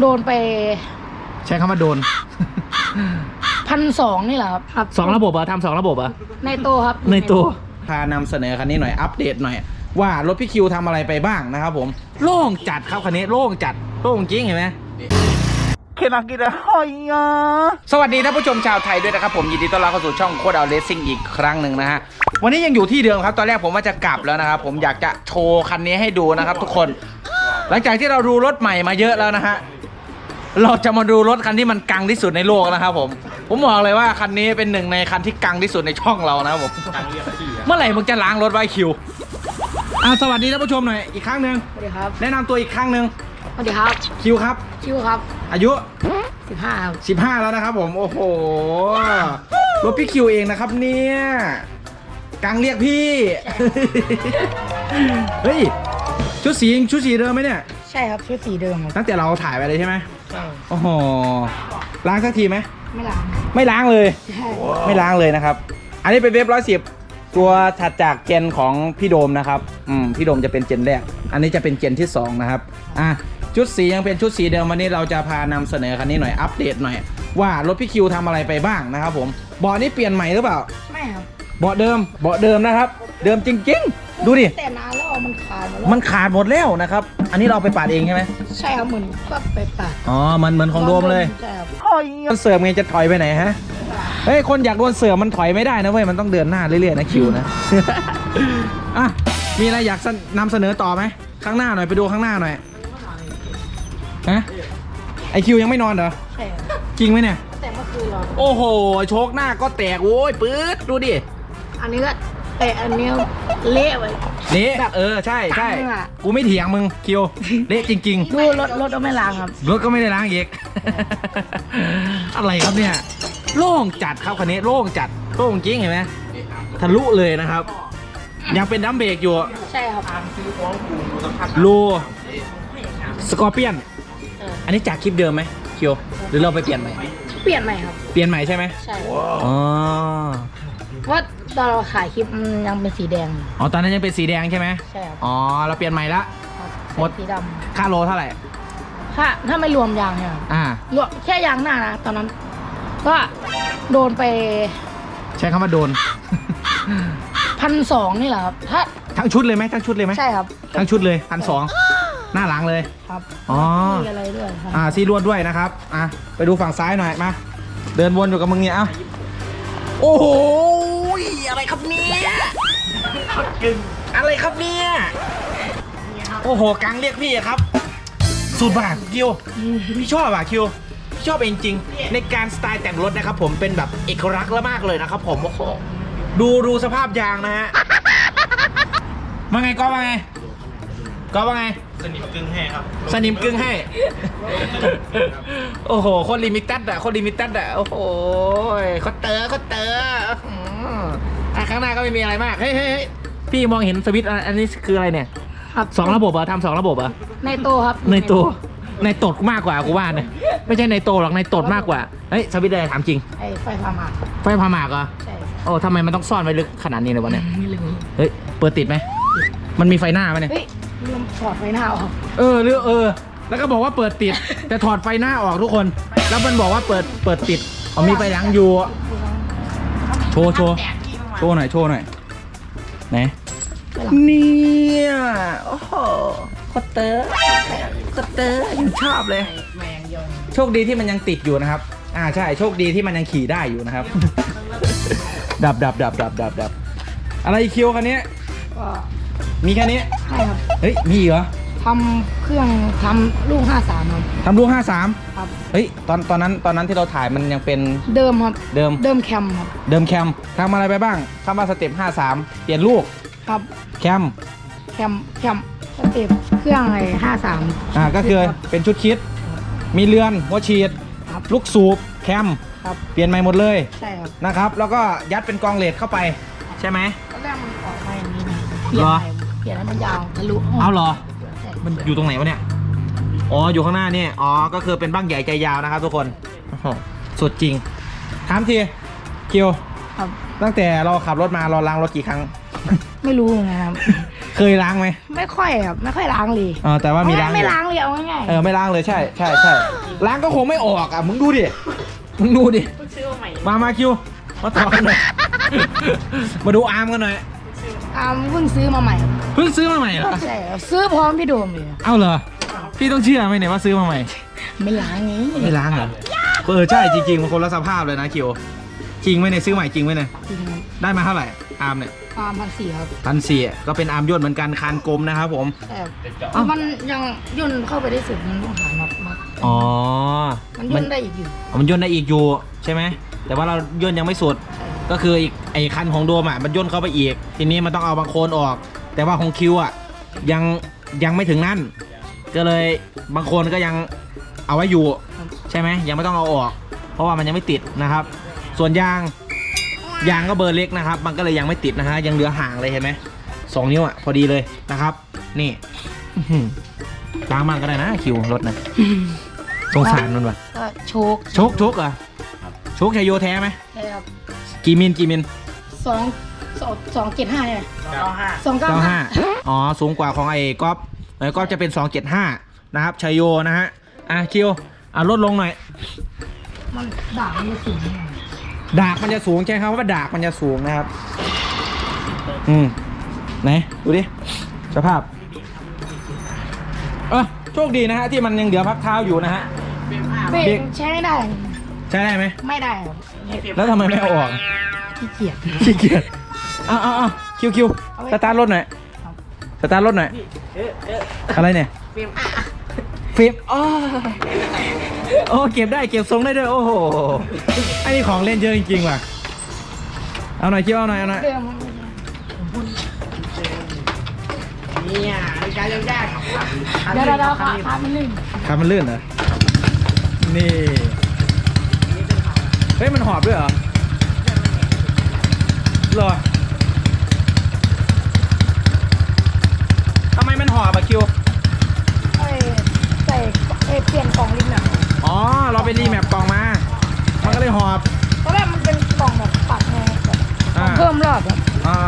โดนไปใช้คำว่าโดนพันสองนี่แหละครับครับสองระบบเหรอะทำสองระบบเหรอะในโตครับในตัว พานำเสนอคันนี้หน่อยอัปเดตหน่อย ว่ารถพี่คิวทำอะไรไปบ้างนะครับผมโล่งจัดครับคันนี้โล่งจัดโล่งจริงเห็นไหมเคนากิระหอยอะสวัสดีท่านผู้ชมชาวไทยด้วยนะครับผมยินดีต้อนรับเข้าสู่ช่องโคดเอาเลสซิ่งอีกครั้งหนึ่งนะฮะวันนี้ยังอยู่ที่เดิมครับตอนแรกผมว่าจะกลับแล้วนะครับผมอยากจะโชว์คันนี้ให้ดูนะครับทุกคน หลังจากที่เราดูรถใหม่มาเยอะแล้วนะฮะ เราจะมาดูรถคันที่มันกังที่สุดในโลกนะครับผม ผมบอกเลยว่าคันนี้เป็นหนึ่งในคันที่กังที่สุดในช่องเรานะครับผมเมื่อไหร่มึงจะล้างรถไว้คิวอ่าสวัสดีท่านผู้ชมหน่อยอีกครั้งหนึ่งสวัสดีครับ แนะนำตัวอีกครั้งหนึ่งสวัสดีครับ คิวครับ คิวครับอายุ สิบห้าครับ 15 แล้วนะครับผม โอ้โห รถพี่คิวเองนะครับเนี่ย กังเรียกพี่ เฮ้ย ชุดสีชุดสีเดิมไหมเนี่ย ใช่ครับชุดสีเดิมครับตั้งแต่เราถ่ายไปเลยใช่ไหมใช่โอ้โหล้างสักทีไหมไม่ล้างไม่ล้างเลยใช่ไม่ล้างเลยนะครับ อันนี้เป็นเว็บร้อยสิบตัวถัดจากเจนของพี่โดมนะครับอืมพี่โดมจะเป็นเจนแรก อันนี้จะเป็นเจนที่ 2 นะครับอะชุดสียังเป็นชุดสีเดิมวันนี้เราจะพานำเสนอคันนี้หน่อยอัปเดตหน่อย ว่ารถพี่คิวทำอะไรไปบ้างนะครับผมเบาะนี้เปลี่ยนใหม่หรือเปล่าไม่ครับเบาะเดิมเบาะเดิมนะครับ เดิมจริง ๆ ดูดิ แต่นานแล้วมันขาดหมดแล้วมันขาดหมดแล้วนะครับ อันนี้เราไปปาดเองใช่ไหมใช่ครับเหมือนก็ไปตัดอ๋อมันเหมือนของโดมเลยใช่ครับคนเสิร์ฟไงจะถอยไปไหนฮะเฮ้ยคนอยากโดนเสิร์ฟมันถอยไม่ได้นะเว้ยมันต้องเดินหน้าเรื่อยๆนะคิวนะ อะมีอะไรอยากนำเสนอต่อไหมข้างหน้าหน่อยไปดูข้างหน้าหน่อยฮะไอคิวยังไม่นอนเหรอใช่ครับจริงไหมเนี่ย แต่เมื่อคืนเราโอ้โหโชคหน้าก็แตกโว้ยปื๊ดดูดิ อันนี้ก็แต่อันนี้ เละไปเละแบบเออใช่ใช่ ตั้งอะ กูไม่เถียงมึงคิว เละจริงๆดูรถรถก็ไม่ล้างครับรถก็ไม่ได้ล้างอีก อะไรครับเนี่ย โล่งจัดครับคันนี้โล่งจัดโล่งจริงเห็นไหมทะลุเลยนะครับ ยังเป็นดัมเบรกอยู่ใช่ครับรูสกอร์เปียน เอออันนี้จากคลิปเดิมไหมคิวหรือเราไปเปลี่ยนใหม่ เปลี่ยนใหม่ครับ เปลี่ยนใหม่ใช่ไหมใช่ อ๋อ เพราะตอนเราขายคลิปมันยังเป็นสีแดงอยู่อ๋อตอนนั้นยังเป็นสีแดงใช่ไหมใช่ครับอ๋อเราเปลี่ยนใหม่ละ ครับหมดสีดค่าโลเท่าไหร่ำถ้าถ้าไม่รวมยางเนี่ยครับอ่า รวมแค่ยางหน้านะตอนนั้น ก็โดนไปใช้คำว่าโดน พันสองนี่แหละครับถ้าทั้งชุดเลยไหมทั้งชุดเลยไหมใช่ครับทั้งชุดเลยพันสองหน้าหลังเลย ครับอ๋อ มีอะไรด้วยครับอ่าซีรวดด้วยนะครับ อะ ไปดูฝั่งซ้ายหน่อยมา เดินวนอยู่กับมึงเนี่ยเอ้าโอ้โห อะไรครับเนี่ยอะไรครับเนี่ยโอ้โหกังเรียกพี่อะครับ สุดบากคิวพี่ชอบอะคิวพี่ชอบเองจริง ในการสไตล์แต่งรถนะครับ ผมเป็นแบบเอกลักษณ์แล้วมากเลยนะครับ ผมโอ้โหดูดูสภาพยางนะฮะว่าไงก็ว่าไงก็ว่าไง สนิมกึ่งให้ครับสนิมกึ่งให้ โอ้โห คนลิมิเต็ดอะคนลิมิเต็ดอะโอ้โหเขาเตอเขาเตออื้อหืออะ ข้างหน้าก็ไม่มีอะไรมาก เฮ้ยเฮ้ยเฮ้ยพี่มองเห็นสวิตช์อันอันนี้คืออะไรเนี่ยครับสองระบบเหรอทำสองระบบเหรอในโตครับในตัวในตดมากกว่ากูว่าเนี่ยไม่ใช่ในโตหรอกในตดมากกว่า เฮ้ยสวิตช์อะไรถามจริง ไอ้ไฟพามาไฟพาหมากเหรอ ใช่โอ้ทำไมมันต้องซ่อนไว้ลึกขนาดนี้เลยวะเนี่ย ไม่ลืมเฮ้ย เปิดติดไหม มันมีไฟหน้าไหมเนี่ย เฮ้ยลืมถอดไฟหน้าออกเออหรือเออ แล้วก็บอกว่าเปิดติด แต่ถอดไฟหน้าออกทุกคน แล้วมันบอกว่าเปิดเปิดติดอ๋อมีไฟหลังอยู่ โชว์โชว์โชว์หน่อย โชว์หน่อย ไหนไฟหลังเนี่ย โอ้โหคอตเตอร์คอตเตอร์ยังชอบเลย แมงเดียวโชคดีที่มันยังติดอยู่นะครับ อ่าใช่ โชคดีที่มันยังขี่ได้อยู่นะครับ ดับดับดับดับดับดับอะไรอีกคิวคันนี้ ก็มีแค่นี้ ใช่ครับ เฮ้ย มีอีกเหรอ ทำเครื่องทำลูกห้าสามครับ ทำลูกห้าสามครับ เฮ้ยตอนตอนนั้นตอนนั้นที่เราถ่ายมันยังเป็นเดิมครับ เดิมเดิมแคมครับ เดิมแคมทำอะไรไปบ้างคำว่าสเต็ป53 เปลี่ยนลูกครับแคมแคมแคมสเต็ปเครื่องอะไรห้าสามอ่าก็คือเป็นชุดคิด มีเรือนหัวฉีด ครับ ลูกสูบแคมครับ เปลี่ยนใหม่หมดเลยใช่ครับนะครับ แล้วก็ยัดเป็นกองเลดเข้าไปใช่ไหม ตอนแรกมันออกมาอย่างนี้นะเหรอเปลี่ยนให้มันยาวทะลุเอาเหรอใช่ มันอยู่ตรงไหนวะเนี่ย อ๋อ อยู่ข้างหน้านี่ อ๋อ ก็คือเป็นบ้างใหญ่ใจยาวนะครับทุกคนโอ้โหสุดจริง ถามทีคิวครับ ตั้งแต่เราขับรถมาเราล้างรถกี่ครั้ง ไม่รู้เหมือนกันครับ เคยล้างไหมไม่ค่อยครับ ไม่ค่อยล้างเลยอ๋อแต่ว่ามีล้างไม่อยู่ล้างเลยเอาง่ายเออ ไม่ล้างเลยใช่ ใช่ใช่ ล้างก็คงไม่ออกอะ มึงดูดิ มึงดูดิมามาคิว มาต่อกันหน่อย มาดูอาร์มกันหน่อยๆ อ่าเพิ่งซื้อมาใหม่ครับเพิ่งซื้อมาใหม่เหรอใช่ครับซื้อพร้อมพี่โดมเลยเอ้าเหรอพี่ต้องเชื่อไหมเนี่ยว่าซื้อมาใหม่ไม่ล้างนี้ไม่ล้างเหรอเออใช่จริงๆมันคนละสภาพเลยนะคิวจริงไหมเนี่ยซื้อใหม่จริงไหมเนี่ยจริงครับได้มาเท่าไหร่อาร์มเนี่ยประมาณพันสี่ครับพันสี่ก็เป็นอาร์มย่นเหมือนกันคานกลมนะครับผม แต่เอ้ามันยังย่นเข้าไปได้สุดมันต้องหาน็อตมัดอ๋อมันย่นได้อีกอยู่มันย่นได้อีกอยู่ใช่ไหมแต่ว่าเราย่นยังไม่สุด ก็คืออีกไอ้คันของโดมอะมันย่นเข้าไปอีก ทีนี้มันต้องเอาบางโคลนออก แต่ว่าของคิวอะยังยังไม่ถึงนั่น ก็เลยบางโคลนก็ยังเอาไว้อยู่ครับใช่ไหมยังไม่ต้องเอาออก เพราะว่ามันยังไม่ติดนะครับ ส่วนยางยางก็เบอร์เล็กนะครับ มันก็เลยยังไม่ติดนะฮะยังเหลือห่างเลยเห็นไหมสองนิ้วอะพอดีเลยนะครับ นี่อื้อหือล้างมันก็ได้นะคิวรถนะสงสารมันว่ะก็โชกโชคโชคเหรอ โชคชัยโยแท้ไหมใช่ครับกี่มิลกี่มิลสองสองสองเจ็ดห้าเนี่ยสองเก้าเก้าห้าห้าอ๋อสูงกว่าของไอ้ก๊อฟไอ้ก๊อฟจะเป็น275นะครับชัยโยนะฮะอะคิวอะลดลงหน่อย มันด่างมันจะสูงหน่อยดากมันจะสูงใช่ครับว่าดากมันจะสูงนะครับ อืมไหนดูดิสภาพ เออโชคดีนะฮะที่มันยังเหลือพักเท้าอยู่นะฮะ เบรเบรกกใช้ไม่ได้ ใช้ได้ไหม ไม่ได้ครับแล้วทำไมไม่เอาออกขี้เกียจ ขี้เกียจเอาเอาเอาคิวคิวเอาไว้สตาร์ทรถหน่อยครับ สตาร์ทรถหน่อย อะไรเนี่ย ฟิล์มอ๋อโอ้เก็บได้เก็บทรงได้ด้วย โอ้โหไอ้นี่ของเล่นเยอะจริงๆว่ะ เอาหน่อยคิวเอาหน่อยเอาหน่อย เดิมเนี่ยการเลี้ยงยากเดี๋ยวเดี๋ยวเดี๋ยวขาขามันลื่นครับมันลื่นเหรอ นี่ เฮ้ย มันหอบด้วยเหรอเหรอทำไมมันหอบอะคิวเอ้ยใส่เอ้ยเปลี่ยนกล่องลิ้นอะอ๋อ เราไปรีแมปกล่องมา มันก็เลยหอบเพราะว่ามันเป็นกล่องแบบปัดไงแบบอ่า เพิ่มรอบครับอ่า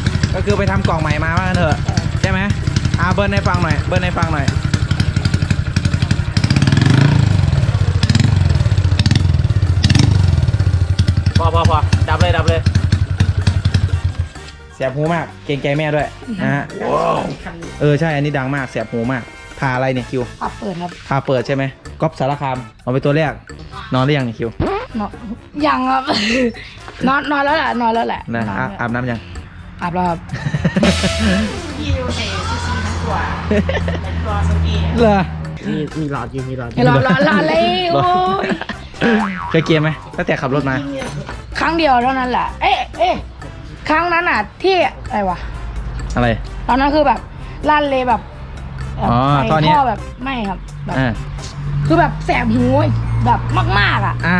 ๆก็คือไปทำกล่องใหม่มาว่างั้นเถอะ ใช่ไหมอ่าเบิร์นให้ฟังหน่อย เบิร์นให้ฟังหน่อย อพอพอดับเลยดับเลยเสียบหูมาก เกรงใจแม่ด้วยนะฮะเออใช่อันนี้ดังมากเสียบหูมากพาอะไรเนี่ยคิวปัดเปิดครับพาเปิดใช่ไหมก๊อฟสารคามเอาไปตัวแรกนอนหรือยังเนี่ยคิวนอนยังครับนอนนอนแล้วแหละนอนแล้วแหละนะนอนอาแล้วอาบน้ำยังอาบแล้วครับคิวเอซีซีทั้งตัวเป็นตัวสกีเหรอมีมีหลอดอยู่มีหลอดเดี๋ยวรอรอรอเลยโอ้ยเคยเกมไหมตั้งแต่ขับรถมา ครั้งเดียวเท่านั้นแหละ เอ๊ะเอ๊ะครั้งนั้นอะที่อะไรวะ อะไร ตอนนั้นคือแบบลั่นเลยแบบแบบอ๋อไตอนเนี้ยแบบไม่ครับแบบอ่าคือแบบแสบหูแบบมากๆอะอ่า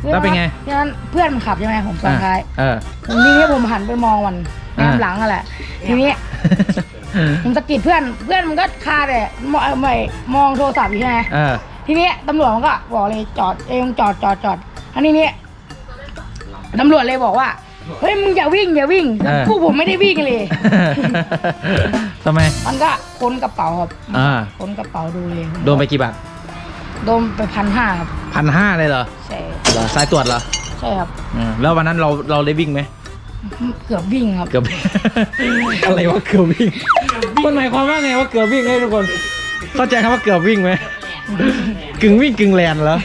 แล้วเป็นไงทีนั้นเพื่อนมันขับใช่ไหมผมซ้อนท้าย เออ ผมทีนี้ผมหันไปมองมันอ่าน้ำหลังอะแหละ ทีนี้ผมสะกิดเพื่อนเพื่อนมันก็คาเลยมองไม่มองโทรศัพท์อยู่ใช่ไหมเออ ทีนี้ตำรวจมันก็บอกเลยจอดเองจอดจอดจอดอันนี้นี่ ตำรวจเลยบอกว่า เฮ้ยมึงอย่าวิ่งอย่าวิ่งเออพวกผมไม่ได้วิ่งเลย ทำไม มันก็ค้นกระเป๋าครับอ่า ค้นกระเป๋าดูเลยโดนไปกี่บาทโดนไปพันห้าครับพันห้าเลยเหรอใช่เหรอสายตรวจเหรอใช่ครับอืมแล้ววันนั้นเราเราได้วิ่งไหม เกือบวิ่งครับ เกือบ อะไรวะเกือบวิ่งมันหมายความว่าไงว่าเกือบวิ่งให้ทุกคน เข้าใจคำว่าเกือบวิ่งไหมกึ่งวิ่งกึ่งแลนเหรอ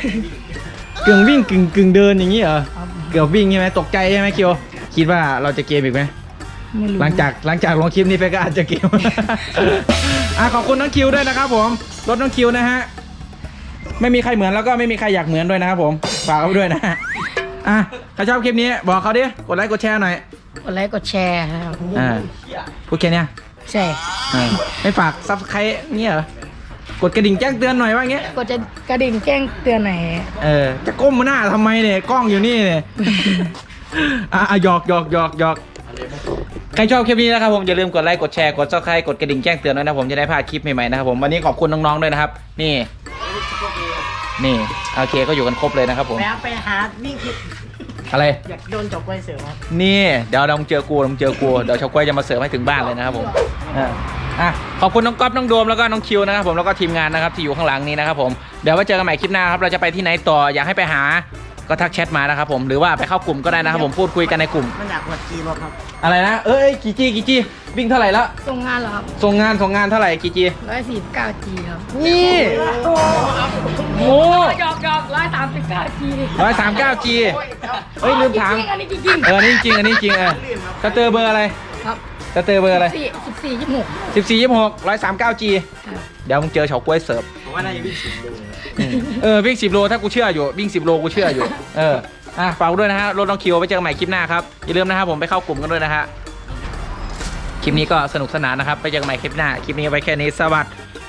กึ่งวิ่งกึ่งกึ่งเดินอย่างนี้เหรอครับเกือบวิ่งใช่ไหมตกใจใช่ไหมคิวคิดว่าเราจะเกมอีกไหมไม่รู้หลังจากหลังจากลงคลิปนี้ไปก็อาจจะเกม อะขอบคุณน้องคิวด้วยนะครับผมรถน้องคิวนะฮะไม่มีใครเหมือนแล้วก็ไม่มีใครอยากเหมือนด้วยนะครับผมฝากเอาไว้ด้วยนะฮะอะใครชอบคลิปนี้บอกเขาดิกดไลค์กดแชร์หน่อยกดไลค์กดแชร์ครับอ่าพูดแค่เนี้ยใช่อ่าไม่ฝากซับสไครต์เงี้ยเหรอ กดกระดิ่งแจ้งเตือนหน่อยว่าเงี้ย กดจะกระดิ่งแจ้งเตือนไหนอยเออ จะก้มหน้าทำไมเนี่ยกล้องอยู่นี่เนี่ย อะอะหยอกหยอกหยอกหยอกใครชอบคลิปนี้นะครับผมอย่าลืมกดไลค์กดแชร์กดซับสไครต์กดกระดิ่งแจ้งเตือนด้วยนะผมจะได้พลาดคลิปใหม่ๆนะครับผมวันนี้ขอบคุณน้องๆด้วยนะครับ นี่ นี่โอเคก็อยู่กันครบเลยนะครับผม แล้วไปหาวิ่งผิดอะไร อยากโดนจบไว้เสือครับ นี่เดี๋ยวเราเจอกูเราเจอกูเดี๋ยวชาวกล้วยจะมาเสิร์ฟให้ถึงบ้านเลยนะครับผมอะ อะขอบคุณน้องก๊อฟน้องโดมแล้วก็น้องคิวนะครับผมแล้วก็ทีมงานนะครับที่อยู่ข้างหลังนี้นะครับผมเดี๋ยวไว้เจอกันใหม่คลิปหน้าครับเราจะไปที่ไหนต่ออยากให้ไปหาก็ทักแชทมานะครับผมหรือว่าไปเข้ากลุ่มก็ได้นะครับผมพูดคุยกันในกลุ่ม มันอยากวัดจีรถครับ อะไรนะเอ้ยกี่จีกี่จีวิ่งเท่าไหร่แล้วส่งงานเหรอครับส่งงานส่งงานเท่าไหร่กี่จีร้อยสี่สิบเก้าจีครับนี่โอ้หยอกหยอกร้อยสามสิบเก้าจีร้อยสามเก้าจีเฮ้ยลืมถามอันนี้จริงๆเออนี่จริงอันนี้จริงเออสเตอร์เบอร์อะไร ครับสเตอร์เบอร์อะไรสี่สิบสี่ยี่สิบหกสิบสี่ยี่สิบหกร้อยสามเก้าจีเดี๋ยวมึงเจอเฉาก๊วยเสิร์ฟผมว่าน่าจะวิ่งสิบโลเออวิ่งสิบโลถ้ากูเชื่ออยู่วิ่งสิบโลกูเชื่ออยู่ เอออะฝากด้วยนะฮะรถน้องคิวไปเจอกันใหม่คลิปหน้าครับอย่าลืมนะครับผมไปเข้ากลุ่มกันด้วยนะฮะคลิปนี้ก็สนุกสนานนะครับ ไปเจอกันใหม่คลิปหน้าคลิปนี้ไว้แค่นี้สวัส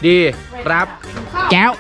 ดีครับแก้ว